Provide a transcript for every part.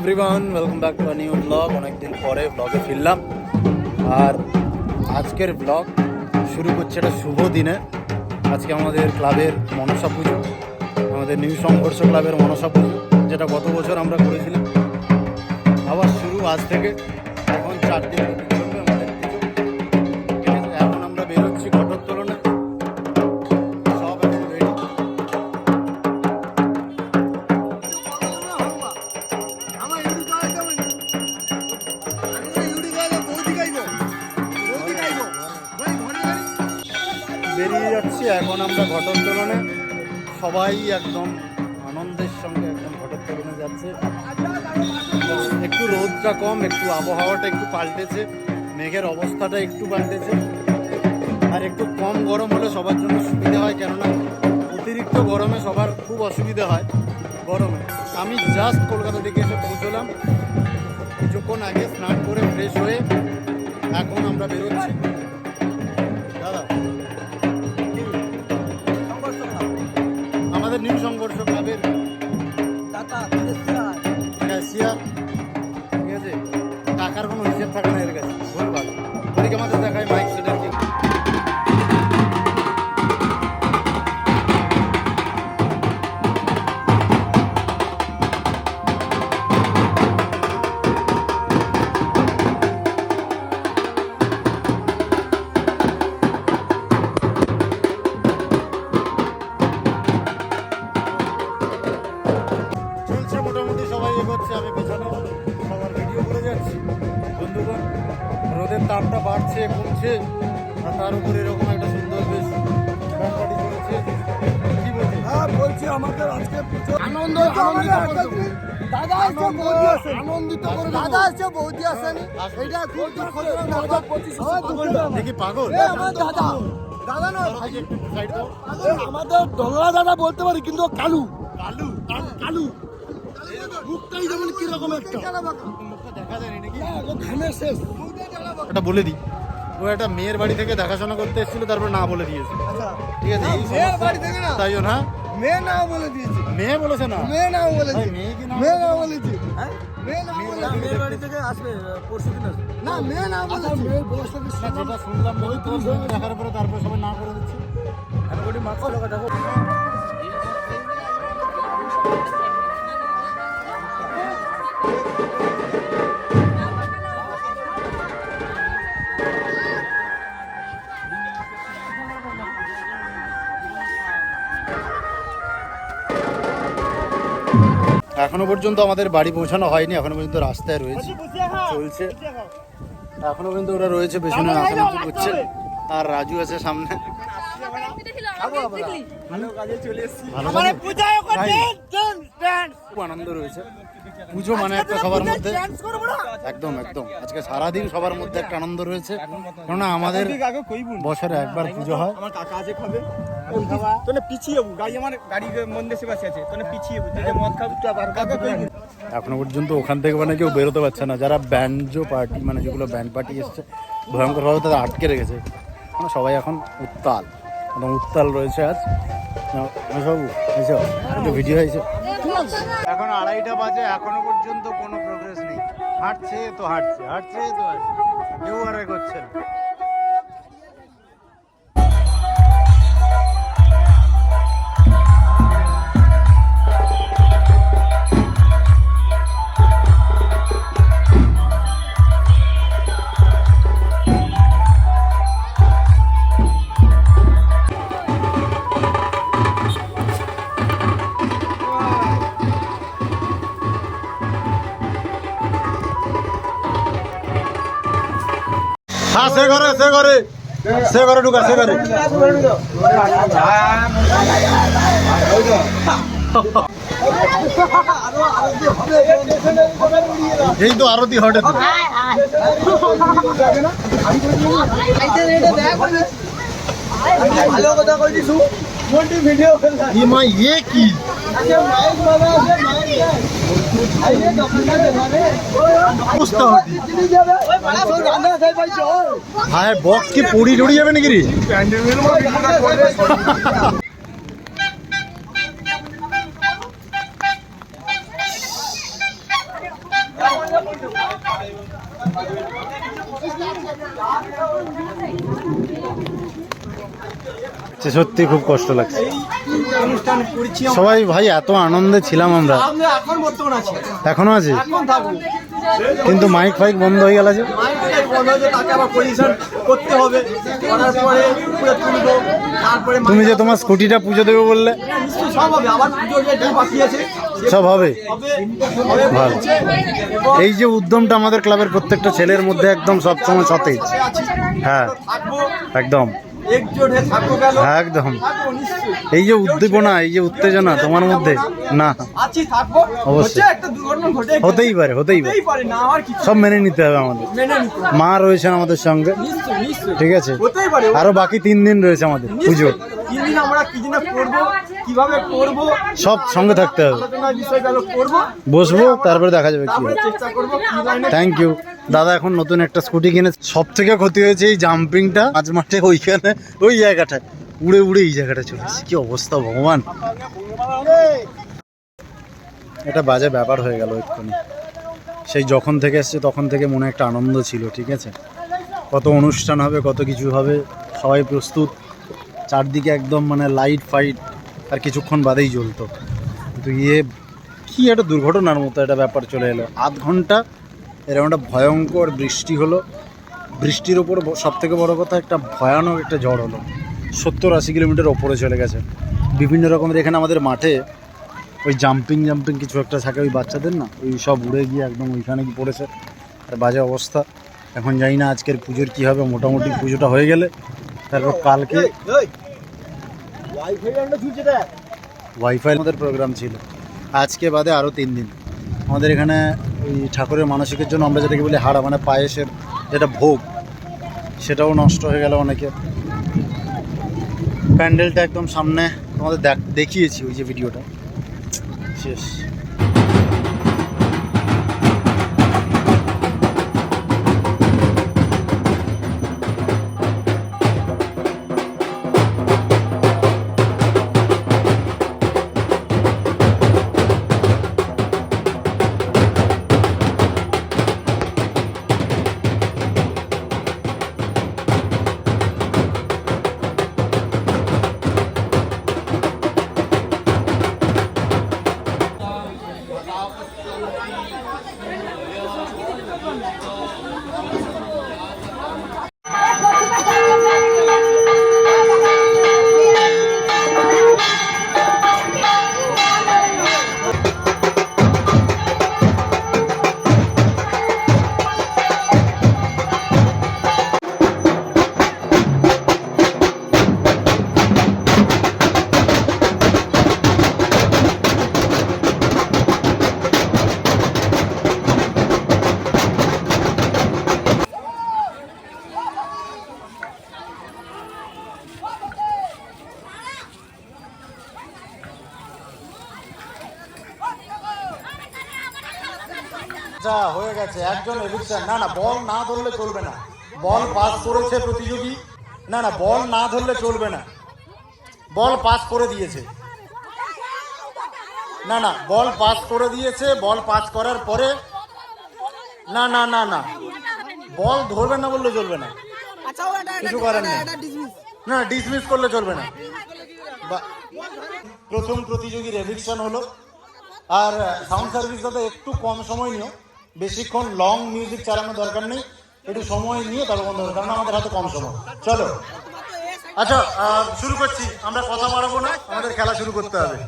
Everyone welcome back to new blog অনেকদিন পরে ব্লগে ফিরলাম। আর আজকের ব্লগ শুরু করছে একটা শুভ দিনে। আজকে আমাদের ক্লাবের মনসা পুজো, আমাদের নিউ সংঘর্ষ ক্লাবের মনসা পুজো, যেটা গত বছর আমরা করেছিলাম। আবার শুরু আজ থেকে, এখন চার দিন। এখন আমরা ঘটোত্তোলনে সবাই একদম আনন্দের সঙ্গে একদম ঘটোত্তোলনে যাচ্ছে। একটু রোদটা কম, একটু আবহাওয়াটা একটু পাল্টেছে, মেঘের অবস্থাটা একটু পাল্টেছে। আর একটু কম গরম হলে সবার জন্য সুবিধা হয়, কেননা অতিরিক্ত গরমে সবার খুব অসুবিধা হয় গরমে। আমি জাস্ট কলকাতা থেকে এসে পৌঁছলাম। কিছুক্ষণ আগে স্নান করে ফ্রেশ হয়ে এখন আমরা বেরোচ্ছি। সংঘর্ষ ক্লাবের ক্যাশিয়ার ঠিক আছে? টাকার কোনো হিসেব থাকে না এর কাছে ভুলভাল ওদিকে বৌদি আসেন? এটা খুব দুঃখজনক দাদা আমার দুঃখজনক। দেখি পাগল। এ আমার দাদা। দাদা না একটু দাও। আমাদের ডোলা দাদা বলতে পারি কিন্তু কালু। কালু? কালু মুখটাই যেমন কীরকম একটা। হ্যাঁ, এটা বলে দিই। ও একটা মেয়ের বাড়ি থেকে দেখাশোনা করতে এসেছিল তারপর না বলে দিয়েছে। আচ্ছা। ঠিক আছে মেয়ের বাড়ি থেকে না? তাই জন্য হ্যাঁ? মেয়ে নাও বলে দিয়েছি। মেয়ে বলেছে না। মেয়ে নাও বলেছি মেয়ে কি মেয়ে নাও বলেছে? নাও মেয়ের বাড়ি থেকে আসবে পরশু দিন আসবে। না মেয়ে নাও বলেছি। মেয়ের বয়সটা কি না, যেটা শুনলাম বলে তোমার মেয়ে দেখার পরে তারপর সবাই না করে দিচ্ছে। আমি মাছ লাগা দেখো এখনও পর্যন্ত আমাদের বাড়ি পৌঁছানো হয়নি এখনও পর্যন্ত রাস্তায় রয়েছে। চলছে। এখনও পর্যন্ত ওরা রয়েছে পেছনে করছে। আর রাজু আছে সামনে। ভালো আনন্দ রয়েছে। পুজো মানে একটা সবার মধ্যে একদম একদম। আজকে সারাদিন সবার মধ্যে একটা আনন্দ রয়েছে। কেননা আমাদের বছরে একবার পুজো হয়। আমার কাকা খাবে। এখনও পর্যন্ত ওখান থেকে মানে কেউ বেরোতে পারছে না। যারা ব্যান্ডজো পার্টি মানে যেগুলো ব্যান্ড পার্টি এসছে ভয়ঙ্করভাবে তাদের আটকে রেখেছে। মানে সবাই এখন উত্তাল। একদম উত্তাল রয়েছে আজ। সব এসো। ভিডিও হয়েছে। এখন আড়াইটা বাজে, এখনও পর্যন্ত কোনো প্রোগ্রেস নেই। হাঁটছে তো হাঁটছে হাঁটছে তো হাঁটছে। কেউ আর করছে না। সে ঘরে সে ঘরে। সে ঘরে ঢুকা, সে ঘরে। এই তো আরতি হটে কথা কই দিছু মোটি ভিডিও মা ইয়ে কি? আচ্ছা মাইক বাবা আছে মাইক ভাই হ্যাঁ বক্স কি পড়ি জড়িয়ে যাবে নাকি সত্যি খুব কষ্ট লাগছে। সবাই ভাই এত আনন্দে ছিলাম আমরা। এখন আছি। কিন্তু মাইক ফাইক বন্ধ হয়ে গেল যে। তুমি যে তোমার স্কুটিটা পুজো দেবে বললে। সব হবে। ভালো। এই যে উদ্যমটা আমাদের ক্লাবের প্রত্যেকটা ছেলের মধ্যে একদম সবসময় সতেজ। হ্যাঁ একদম। একদম। এই যে উদ্দীপনা এই যে উত্তেজনা তোমার মধ্যে না। অবশ্যই। একটা দুর্ঘটনা ঘটে হতেই পারে হতেই পারে। সব মেনে নিতে হবে আমাদের। মা রয়েছেন আমাদের সঙ্গে। ঠিক আছে? আরও বাকি তিন দিন রয়েছে আমাদের পুজো। তিন দিন আমরা কি করব কীভাবে করব সব সঙ্গে থাকতে হবে। আলোচনার বিষয়গুলো করব বসবো তারপরে দেখা যাবে কি তারপরে। চেষ্টা করব কি লাইনে থ্যাংক ইউ দাদা এখন নতুন একটা স্কুটি কিনে সব থেকে ক্ষতি হয়েছে এই জাম্পিংটা মাঝ মাঠে ওইখানে ওই জায়গাটায়। উড়ে উড়ে এই জায়গাটা চলে এসেছে। কি অবস্থা ভগবান। এটা বাজে ব্যাপার হয়ে গেল এক্ষুনি। সেই যখন থেকে এসছে তখন থেকে মনে একটা আনন্দ ছিল ঠিক আছে? কত অনুষ্ঠান হবে কত কিছু হবে সবাই প্রস্তুত। চারদিকে একদম মানে লাইট ফাইট আর কিছুক্ষণ বাদেই জ্বলতো। কিন্তু ইয়ে কি একটা দুর্ঘটনার মতো একটা ব্যাপার চলে এলো। আধ ঘণ্টা এরকম একটা ভয়ঙ্কর বৃষ্টি হলো। বৃষ্টির ওপর সব থেকে বড় কথা একটা ভয়ানক একটা ঝড় হলো। সত্তর আশি কিলোমিটার ওপরে চলে গেছে। বিভিন্ন রকমের এখানে আমাদের মাঠে ওই জাম্পিং জাম্পিং কিছু একটা থাকে ওই বাচ্চাদের না? ওই সব উড়ে গিয়ে একদম ওইখানে গিয়ে পড়েছে। আর বাজে অবস্থা। এখন জানি না আজকের পুজোর কী হবে। মোটামুটি পুজোটা হয়ে গেলে তারপর কালকে ওয়াইফাই আমাদের প্রোগ্রাম ছিল। আজকে বাদে আরও তিন দিন। আমাদের এখানে ওই ঠাকুরের মানসিকের জন্য আমরা যেটাকে বলি হাড়া মানে পায়েসের যেটা ভোগ সেটাও নষ্ট হয়ে গেল অনেকে প্যান্ডেলটা একদম সামনে তোমাদের দেখ- দেখিয়েছি ওই যে ভিডিওটা শেষ। Thank you. গেছে একজন এভিকশন না না বল না ধরলে চলবে না। বল পাস করেছে প্রতিযোগী। না না বল না ধরলে চলবে না। বল পাস করে দিয়েছে। না না বল পাস করে দিয়েছে বল পাস করার পরে না না না না। বল ধরবে না বললে চলবে না। কিছু করার নেই। না ডিসমিস করলে চলবে না। প্রথম প্রতিযোগীর এভিকশন হলো। আর সাউন্ড সার্ভিস দাদা একটু কম সময় নিও। বেশিক্ষণ লং মিউজিক চালানোর দরকার নেই, একটু সময় নিয়ে তারপর বন্ধ হবে কারণ আমাদের হাতে কম সময়। চলো। আচ্ছা শুরু করছি, আমরা কথা বাড়াবো না, আমাদের খেলা শুরু করতে হবে।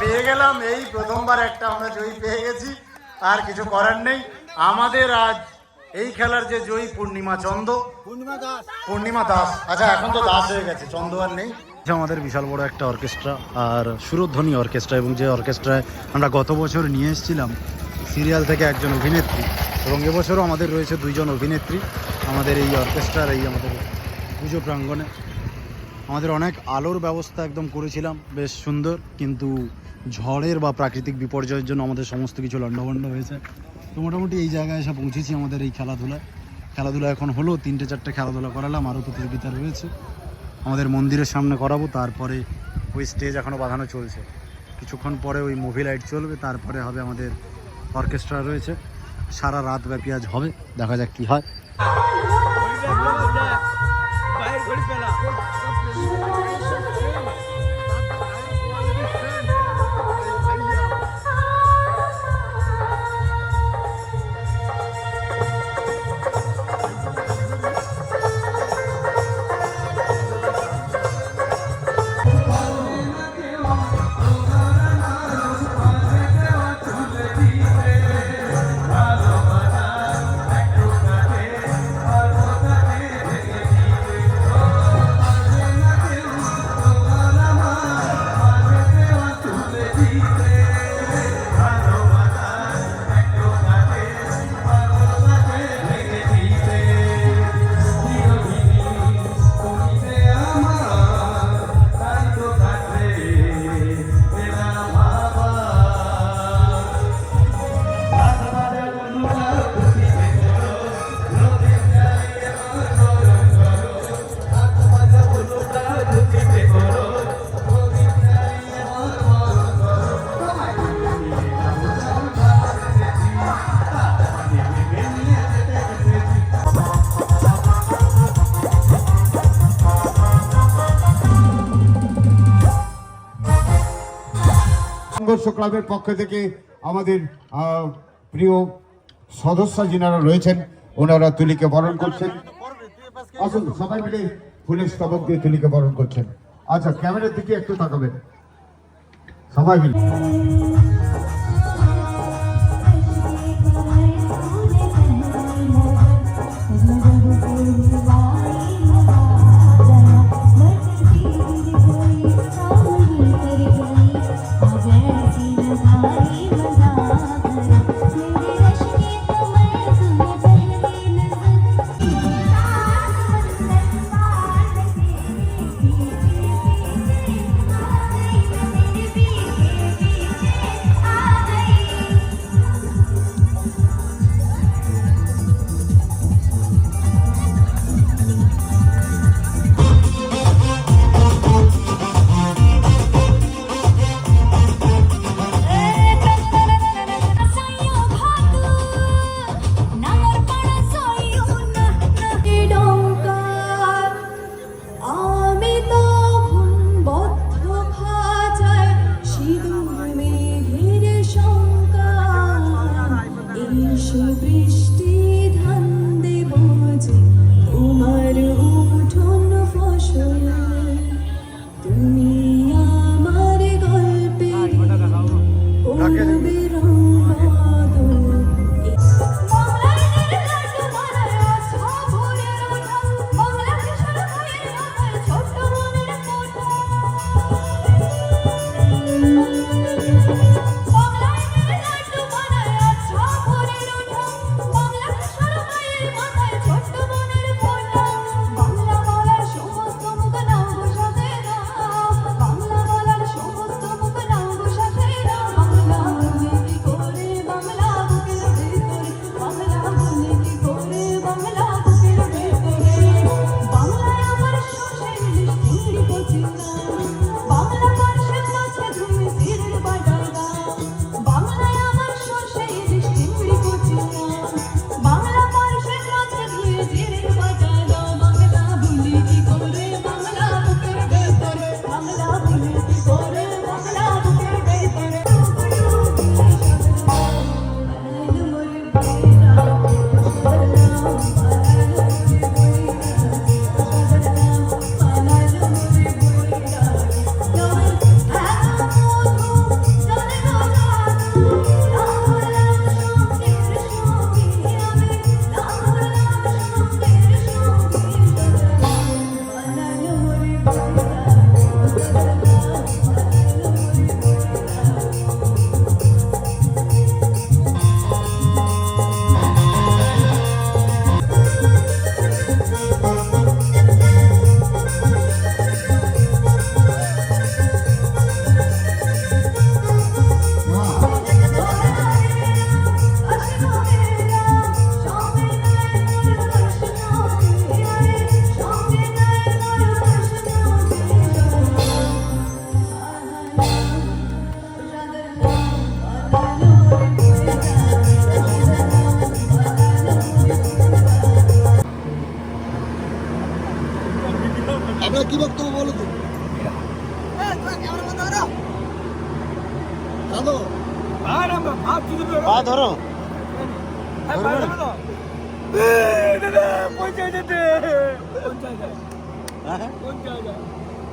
পেয়ে গেলাম। এই প্রথমবার একটা আমরা জয়ী পেয়ে গেছি আর কিছু করার নেই। আমাদের আজ এই খেলার যে জয়ী পূর্ণিমা চন্দ। পূর্ণিমা দাস। পূর্ণিমা দাস। আচ্ছা এখন তো দাস হয়ে গেছে চন্দ আর নেই। আমাদের বিশাল বড় একটা অর্কেস্ট্রা আর সুরধ্বনি অর্কেস্ট্রা এবং যে অর্কেস্ট্রায় আমরা গত বছর নিয়ে এসেছিলাম সিরিয়াল থেকে একজন অভিনেত্রী এবং এবছরও আমাদের রয়েছে দুইজন অভিনেত্রী। আমাদের এই অর্কেস্ট্রার এই আমাদের পুজো প্রাঙ্গণে। আমাদের অনেক আলোর ব্যবস্থা একদম করেছিলাম বেশ সুন্দর কিন্তু ঝড়ের বা প্রাকৃতিক বিপর্যয়ের জন্য আমাদের সমস্ত কিছু লণ্ডভণ্ড হয়েছে। তো মোটামুটি এই জায়গায় এসে পৌঁছেছি আমাদের এই খেলাধুলায়। খেলাধুলা এখন হলো, তিনটে চারটে খেলাধুলা করালাম, আরও প্রতিযোগিতা রয়েছে। আমাদের মন্দিরের সামনে করাবো, তারপরে ওই স্টেজ এখনও বাঁধানো চলছে। কিছুক্ষণ পরে ওই মুভি লাইট চলবে, তারপরে হবে আমাদের অর্কেস্ট্রা রয়েছে। সারা রাত ব্যাপী আজ হবে, দেখা যাক কী হয়। সংঘর্ষ ক্লাবের পক্ষ থেকে আমাদের প্রিয় সদস্য যিনারা রয়েছেন, ওনারা তুলিকে বরণ করছেন। আসুন, সবাই মিলে ফুলের স্তবক দিয়ে তুলিকে বরণ করছেন। আচ্ছা ক্যামেরার দিকে একটু তাকাবেন। সবাই মিলে।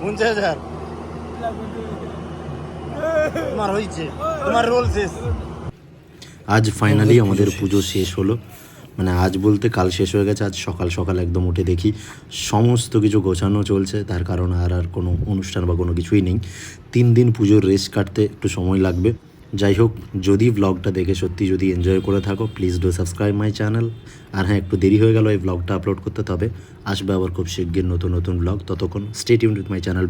পঞ্চাশ হাজার। তোমার তোমার রোল শেষ। আজ ফাইনালি আমাদের পুজো শেষ হলো। মানে আজ বলতে কাল শেষ হয়ে গেছে, আজ সকাল সকাল একদম উঠে দেখি সমস্ত কিছু গোছানো চলছে, তার কারণ আর আর কোনো অনুষ্ঠান বা কোনো কিছুই নেই। তিন দিন পুজোর রেস্ট কাটতে একটু সময় লাগবে। যাই হোক, যদি ব্লগটা দেখে সত্যি যদি এনজয় করে থাকো please do subscribe my channel আর হ্যাঁ একটু দেরি হয়ে গেল এই ব্লগটা আপলোড করতে, তবে আসবে আবার খুব শিগগির নতুন নতুন ব্লগ ততক্ষণ স্টেট ইউনিট মাই চ্যানেল